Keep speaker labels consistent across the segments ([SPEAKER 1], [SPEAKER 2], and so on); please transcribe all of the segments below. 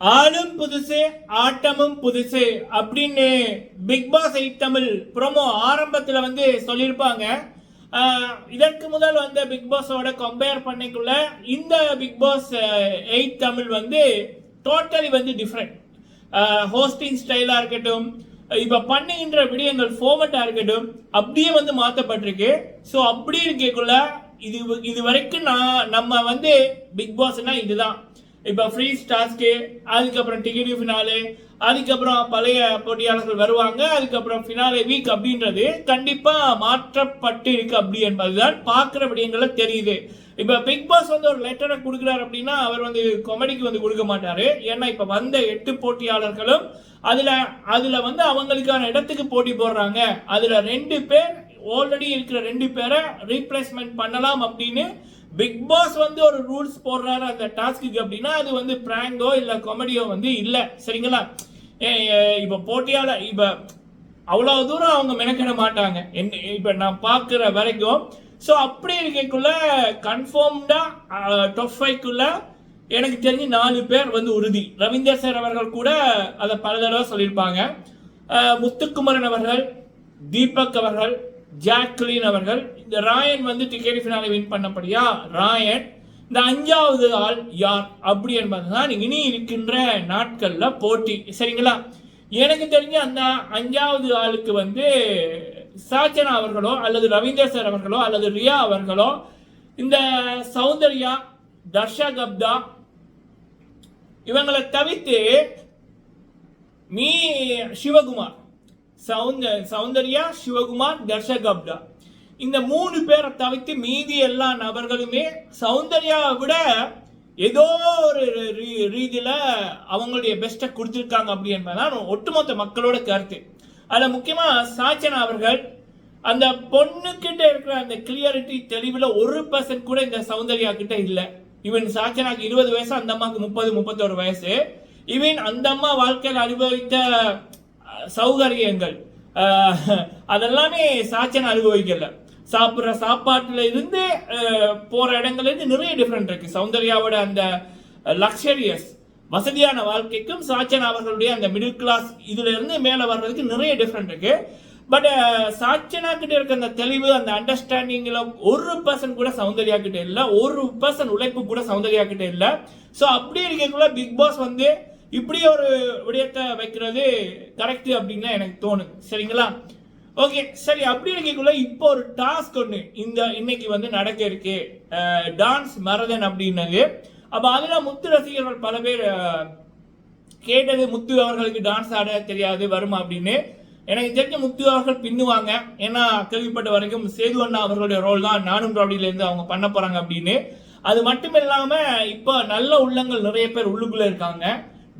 [SPEAKER 1] ஆளும் புதுசு ஆட்டமும் புதுசு அப்படின்னு Bigg Boss eight Tamil promo ஆரம்பத்தில் வந்து சொல்லியிருப்பாங்க. இதற்கு முதல் வந்த பிக் பாஸோட கம்பேர் பண்ணிக்குள்ள இந்த பிக் பாஸ் எயிட் தமிழ் வந்து டோட்டலி வந்து டிஃப்ரெண்ட் ஹோஸ்டிங் ஸ்டைலாக இருக்கட்டும் இப்போ பண்ணுகின்ற விடயங்கள் ஃபார்மட்டாக இருக்கட்டும் அப்படியே வந்து மாற்றப்பட்டிருக்கு ஸோ அப்படி இருக்கக்குள்ள இது இது வரைக்கும் நான் நம்ம வந்து பிக் பாஸ்னால் இதுதான். இப்போ ஃப்ரீ டாஸ்க்கு அதுக்கப்புறம் டிக்கெட் ஃபினாலே அதுக்கப்புறம் பழைய போட்டியாளர்கள் வருவாங்க அதுக்கப்புறம் ஃபினாலே வீக் அப்படின்றது கண்டிப்பாக மாற்றப்பட்டு இருக்கு அப்படி என்பதுதான் பார்க்குற விடயங்கள தெரியுது. இப்போ பிக் பாஸ் வந்து ஒரு லெட்டரை கொடுக்குறாரு அப்படின்னா அவர் வந்து காமெடிக்கு வந்து கொடுக்க மாட்டார். ஏன்னா இப்போ வந்த எட்டு போட்டியாளர்களும் அதில் அதில் வந்து அவங்களுக்கான இடத்துக்கு போட்டி போடுறாங்க. அதில் ரெண்டு பேர் ஆல்ரெடி இருக்கிற ரெண்டு பேரை ரீப்ளேஸ்மெண்ட் பண்ணலாம் அப்படின்னு பிக் பாஸ் வந்து ஒரு ரூல்ஸ் போடுறாரு அந்த டாஸ்க்கு அப்படின்னா அது வந்து பிராங்கோ இல்லை காமெடியோ வந்து இல்லை. சரிங்களா? ஏ- ஏ- இப்ப போட்டியால இப்ப தூரம் அவங்க மெனக்கிட மாட்டாங்க. என்ன இப்போ நான் பார்க்குற வரைக்கும். ஸோ அப்படி இருக்கக்குள்ள கன்ஃபார்ம்டாக டாப் ஃபைவ்க்குள்ள எனக்கு தெரிஞ்சு நாலு பேர் வந்து உறுதி. ரவீந்தர் சார் அவர்கள் கூட அதை பல தடவை சொல்லியிருப்பாங்க. முத்துக்குமரன் அவர்கள் தீபக் அவர்கள் ஜாக்லின் அவர்கள் இந்த ராயன் வந்து டிக்கெட் ஃபினாலே வின் பண்ணபடியா ராயன் இந்த அஞ்சாவது ஆள் யார்? அப்படி என்பதுதான் இனி இருக்கின்ற நாட்களில் போட்டி. சரிங்களா? எனக்கு தெரிஞ்ச அந்த அஞ்சாவது ஆளுக்கு வந்து சாச்சனா அவர்களோ அல்லது ரவீந்தர் சார் அவர்களோ அல்லது ரியா அவர்களோ இந்த சௌந்தர்யா தர்ஷா கப்தா இவங்களை தவிர்த்து மீ சிவகுமார். சௌந்த சௌந்தர்யா சிவகுமார் தர்ஷக் கப்தா. இந்த மூணு பேரை தவிர்த்து மீதி எல்லா நபர்களுமே சௌந்தர்யாவை விட ஏதோ ஒரு ரீதியில் அவங்களுடைய பெஸ்ட்டை கொடுத்துருக்காங்க அப்படி என்பதுதான் ஒட்டுமொத்த மக்களோட கருத்து. அதில் முக்கியமாக சாச்சனா அவர்கள் அந்த பொண்ணுக்கிட்ட இருக்கிற அந்த கிளியரிட்டி தெளிவில் ஒரு பர்சன்ட் கூட இந்த சௌந்தர்யா கிட்ட இல்லை. இவன் சாச்சனாக்கு இருபது வயசு அந்த அம்மாவுக்கு முப்பது முப்பத்தோரு வயசு. இவன் அந்த அம்மா வாழ்க்கையில் அனுபவித்த சௌகரியங்கள் அதெல்லாமே சாச்சனா அனுபவிக்கலை. சாப்பிட்ற சாப்பாட்டில் இருந்து போகிற இடங்கள்லேருந்து நிறைய டிஃப்ரெண்ட் இருக்குது சௌந்தர்யாவோட அந்த லக்ஸரியஸ் வசதியான வாழ்க்கைக்கும் சாச்சனா அவர்களுடைய அந்த மிடில் கிளாஸ் இதுலேருந்து மேலே வர்றதுக்கு நிறைய டிஃப்ரெண்ட் இருக்குது பட் சாச்சனா கிட்ட இருக்க அந்த தெளிவு அந்த அண்டர்ஸ்டாண்டிங்ல ஒரு பர்சன் கூட சௌந்தர்யா கிட்ட இல்லை. ஒரு பர்சன் உழைப்பு கூட சௌந்தர்யா கிட்ட இல்லை. ஸோ அப்படி இருக்கக்குள்ள பிக் பாஸ் வந்து இப்படி ஒரு விடயத்தை வைக்கிறது கரெக்ட் அப்படின்னு எனக்கு தோணுது. சரிங்களா? ஓகே சரி அப்படி இருக்கக்குள்ள இப்போ ஒரு டாஸ்க் ஒன்று இந்த இன்னைக்கு வந்து நடக்க இருக்கு. டான்ஸ் மரதன் அப்படின்னது. அப்போ அதில் முத்து ரசிகர்கள் பல பேர் கேட்டது முத்து அவர்களுக்கு டான்ஸ் ஆட தெரியாது வருமா அப்படின்னு. எனக்கு தெரிஞ்ச முத்து அவர்கள் பின்னுவாங்க. ஏன்னா கேள்விப்பட்ட வரைக்கும் சேது அண்ணா அவர்களுடைய ரோல் தான் நானும் ரவுடியிலேருந்து அவங்க பண்ண போகிறாங்க அப்படின்னு. அது மட்டும் இல்லாமல் இப்போ நல்ல உள்ளங்கள் நிறைய பேர் உள்ளுக்குள்ளே இருக்காங்க.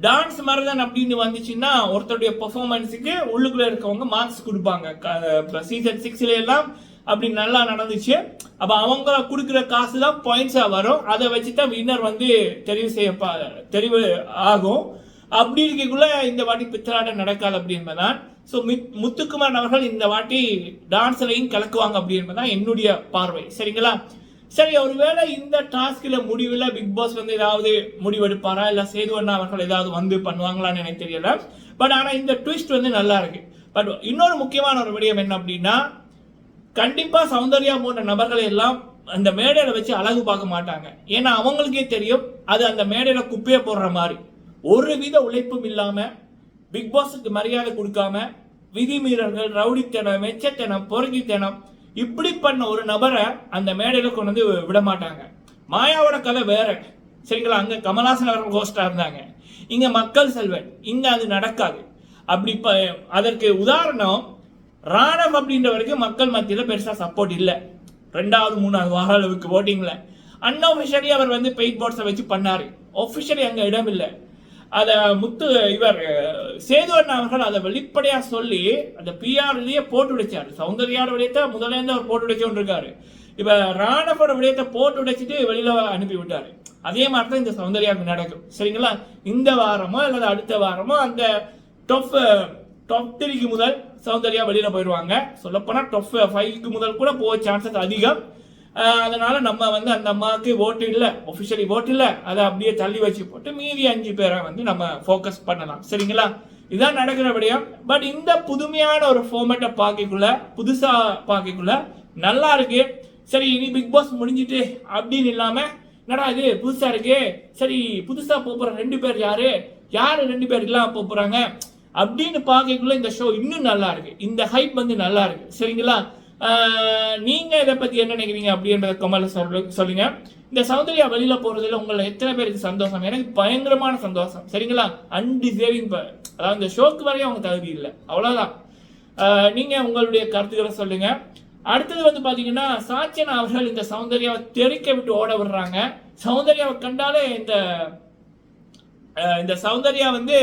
[SPEAKER 1] டான்ஸ் மரதன் அப்படின்னு வந்துச்சுன்னா ஒருத்தருடைய பெர்ஃபார்மன்ஸுக்கு உள்ளுக்குள்ள இருக்கவங்க மார்க்ஸ் கொடுப்பாங்க. சீசன் சிக்ஸ்ல எல்லாம் அப்படி நல்லா நடந்துச்சு. அப்ப அவங்க கொடுக்குற காசு தான் பாயிண்ட்ஸா வரும். அதை வச்சு தான் வின்னர் வந்து தெரிவு செய்ய தெரிவு ஆகும். அப்படி இருக்கக்குள்ள இந்த வாட்டி பித்தலாட்டம் நடக்காது அப்படின்பதான் ஸோ மித் முத்துக்குமார் அவர்கள் இந்த வாட்டி டான்ஸ்லையும் கலக்குவாங்க அப்படின்பதான் என்னுடைய பார்வை. சரிங்களா? சரி ஒருவேளை இந்த டாஸ்கில் முடிவில் பிக் பாஸ் வந்து ஏதாவது முடிவெடுப்பாரா? இல்லை சேது அண்ணா அவர்கள் ஏதாவது வந்து பண்ணுவாங்களான்னு எனக்கு தெரியல. பட் ஆனால் இந்த ட்விஸ்ட் வந்து நல்லா இருக்கு. பட் இன்னொரு முக்கியமான ஒரு விடயம் என்ன அப்படின்னா கண்டிப்பாக சௌந்தர்யா போன்ற நபர்களை எல்லாம் அந்த மேடையில் வச்சு அழகு பார்க்க மாட்டாங்க. ஏன்னா அவங்களுக்கே தெரியும் அது அந்த மேடையில் குப்பையை போடுற மாதிரி. ஒரு வித உழைப்பும் இல்லாமல் பிக் பாஸுக்கு மரியாதை கொடுக்காம விதிமீறல்கள் ரவுடித்தனம் மெச்சத்தனம் பொறுங்கித்தனம் இப்படி பண்ண ஒரு நபரை அந்த மேடையில் கொண்டு வந்து விட மாட்டாங்க மாயாவோட கதை வேற. சரிங்களா? அங்கே கமலாசன் அவர்கள் ஹோஸ்டா இருந்தாங்க. இங்கே மக்கள் செல்வன். இங்கே அது நடக்காது. அப்படி ப- அதற்கு உதாரணம் ராணவ் அப்படின்ற வரைக்கும் மக்கள் மத்தியில் பெருசாக சப்போர்ட் இல்லை. ரெண்டாவது மூணாவது வார அளவுக்கு ஓட்டிங்கில் அன்அஃபிஷியலி அவர் வந்து பெயிட் போர்ட்ஸை வச்சு பண்ணார். ஒஃபிஷியலி அங்கே இடம் இல்லை. அதை முத்து இவர் சேதுவன் சேது அவர்கள் அதை வெளிப்படையாக சொல்லி அந்த பிஆர்லேயே போட்டு உடைச்சார். சௌந்தர்யார் விடயத்தை முதலேருந்து அவர் போட்டு உடைச்சோன்னு இருக்காரு இப்ப ராணவோட விடயத்தை போட்டு உடைச்சிட்டு வெளியில் அனுப்பி விட்டாரு. அதே மாதிரி தான் இந்த சௌந்தர்யாவுக்கு நடக்கும். சரிங்களா? இந்த வாரமோ அல்லது அடுத்த வாரமோ அந்த டொஃப் டாப் த்ரீக்கு முதல் சௌந்தர்யா வெளியில் போயிடுவாங்க சொல்லப்போனால் டொஃப் ஃபைவ்க்கு முதல் கூட போக சான்சஸ் அதிகம். அதனால் நம்ம வந்து அந்த அம்மாவுக்கு ஓட்டு இல்லை ஒஃபிஷியலி ஓட்டு இல்லை அதை அப்படியே தள்ளி வச்சு போட்டு மீதி அஞ்சு பேரை வந்து நம்ம ஃபோக்கஸ் பண்ணலாம். சரிங்களா? இதுதான் நடக்கிற விடயம். பட் இந்த புதுமையான ஒரு ஃபார்மேட்டை பார்க்கக்குள்ள புதுசாக பார்க்கக்குள்ள நல்லா இருக்கு. சரி இனி பிக் பாஸ் முடிஞ்சிட்டு அப்படின்னு இல்லாமல் என்னடா இது புதுசாக இருக்கு. சரி புதுசாக போகிற ரெண்டு பேர் யாரு? யார் ரெண்டு பேர் இல்லாம போக போகிறாங்க அப்படின்னு பார்க்கக்குள்ள இந்த ஷோ இன்னும் நல்லா இருக்கு. இந்த ஹைப் வந்து நல்லா இருக்கு. சரிங்களா? நீங்கள் நீங்க இதை பத்தி என்ன நினைக்கிறீங்க அப்படின்றத கமெண்ட்ல சொல்லு சொல்லுங்க. இந்த சௌந்தர்யா வெளியில போறதுல உங்களை எத்தனை பேருக்கு சந்தோஷம்? எனக்கு பயங்கரமான சந்தோஷம். சரிங்களா? அன்டிசேவிங் அதாவது இந்த ஷோக்கு வரையும் அவங்க தகுதி இல்லை. அவ்வளவுதான். நீங்கள் நீங்க உங்களுடைய கருத்துக்களை சொல்லுங்க. அடுத்தது வந்து பாத்தீங்கன்னா சாச்சன் அவர்கள் இந்த சௌந்தர்யாவை தெறிக்க விட்டு ஓட விடுறாங்க. சௌந்தர்யாவை கண்டாலே இந்த இந்த சௌந்தர்யா வந்து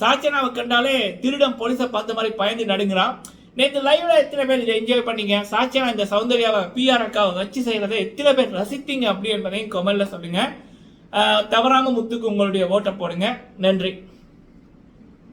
[SPEAKER 1] சாச்சனாவை கண்டாலே திருடம் போலீஸை பார்த்த மாதிரி பயந்து நடுங்கிறான். நேற்று லைவ்ல எத்தனை பேர் இதை என்ஜாய் பண்ணீங்க? சாச்சனா இந்த சௌந்தர்யாவை பிஆர் அக்காவை வச்சு செய்யறதை எத்தனை பேர் ரசித்தீங்க அப்படி என்பதையும் கமெண்ட்ல சொல்லுங்க. தவறாம முத்துக்கு உங்களுடைய ஓட்டை போடுங்க. நன்றி.